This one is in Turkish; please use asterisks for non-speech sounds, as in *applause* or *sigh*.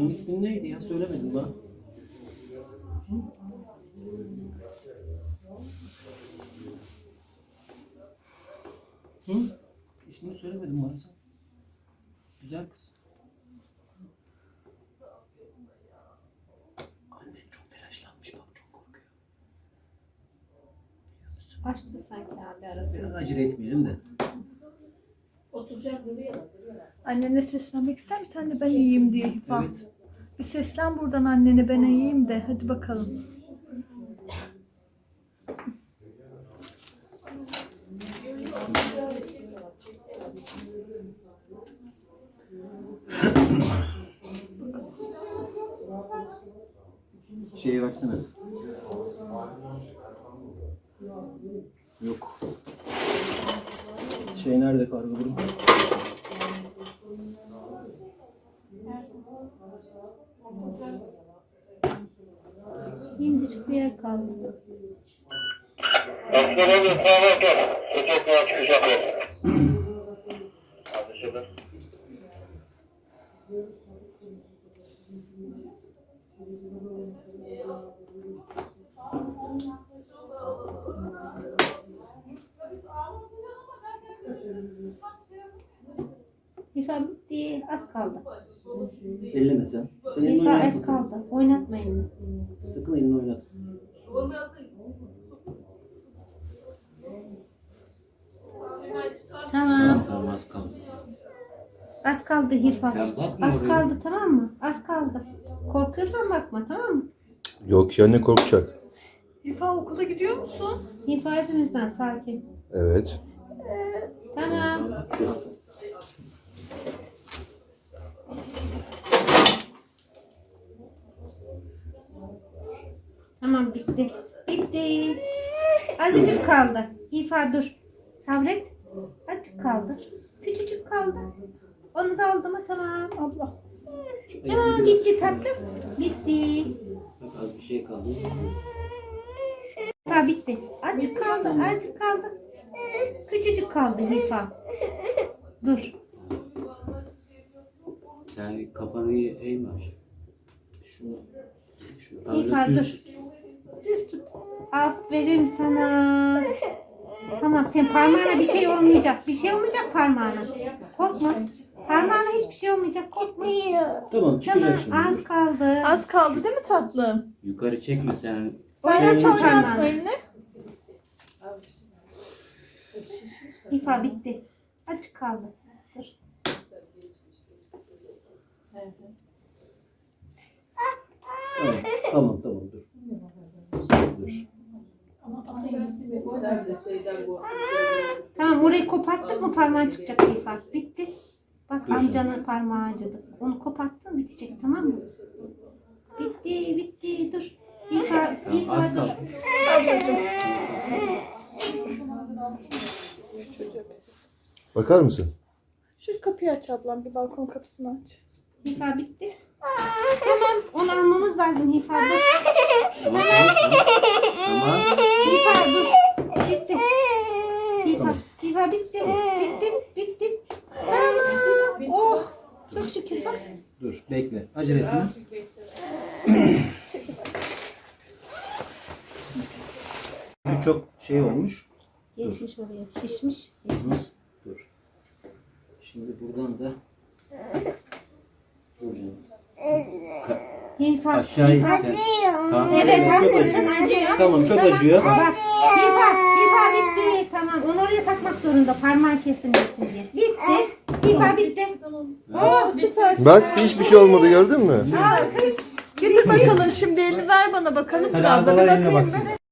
Çocukların ismi neydi ya? Söylemedin bana. Hı? İsmini söylemedin bana sen. Güzel kız. Annen çok telaşlanmış bak çok korkuyor. Açtı sanki abi Biraz acele etmeyelim de. Oturacak buraya. Annene seslenmek ister misin anne ben iyiyim diye Hifa. Evet. Bir seslen buradan annene ben iyiyim de hadi bakalım. Şeye versene. Yok. Şey nerede kargo durum? Yeni bir yer kaldı. Hastaların sağlıklı. Sıcaklığa çıkacak. Anlaşıldı. FIFA bitti. Az kaldı. Elleme sen. Sen elini FIFA az kaldı. Oynatma elini. Sakın elini oynat. Tamam. tamam az kaldı. Az kaldı. Sen bakma Az oraya. kaldı tamam mı? Az kaldı. Korkuyorsan bakma tamam mı? Yok ya ne korkacak? Hifa okula gidiyor musun? Hifa hepimizden sakin. Evet. Tamam. Tamam bitti. Bitti. Azıcık kaldı. Hifa dur. Sabret. Azıcık kaldı. Küçücük kaldı. Onu da aldı mı tamam. Abla. Tamam bitti tatlım. Bitti. Bak az bir şey kaldı. Hifa bitti. Azıcık kaldı. Azıcık kaldı. Küçücük kaldı Hifa. Dur. Sen kafanı eğme aşağı. Şunu. Şunu. Dur. Düz tut. Aferin sana. Tamam sen parmağına bir şey olmayacak. Bir şey olmayacak parmağına. Korkma. Parmağına hiçbir şey olmayacak. Korkma. Tamam çıkacak Tamam şimdi. az kaldı. Az kaldı değil mi tatlım? Yukarı çekme sen. Oynat Sen- oynatma elini. İfa bitti. Açık kaldı. Dur. Tamam tamam tamam dur. Dur. Sen de şeyden korktun. Tamam orayı koparttık mı parmağın çıkacak İfa. Bitti. Bak amcanın parmağı acıdı. Onu kopartsın bitecek tamam mı? Bitti bitti dur. İfa, Tamam İfa az dur. Bakar mısın? Şu kapıyı aç ablam bir balkon kapısını aç. Hifa bitti. Tamam onu almamız lazım Hifa dur. Tamam tamam tamam. Tamam. Hifa dur. Bitti. Hifa, Hifa bitti. Bitti. Bitti. Tamam. Oh. Çok şükür bak. Dur bekle. Acele etme. *coughs* Çok şey olmuş. Geçmiş oraya. Şişmiş. Geçmiş. Dur. Şimdi buradan da Dur canım. Hifa. Aşağı in Hifa. sen. Tamam. Evet çok acıyor. acıyor. Tamam çok acıyor. Bak. Hifa. Hifa bitti. Tamam. Onu oraya takmak zorunda. Parmağın kesilmesin diye. Bitti. Hifa bitti. Oh süper. Bak hiçbir şey olmadı gördün mü? Getir bakalım şimdi elini ver bana bakalım. Hadi bir ablalar eline bakayım baksın.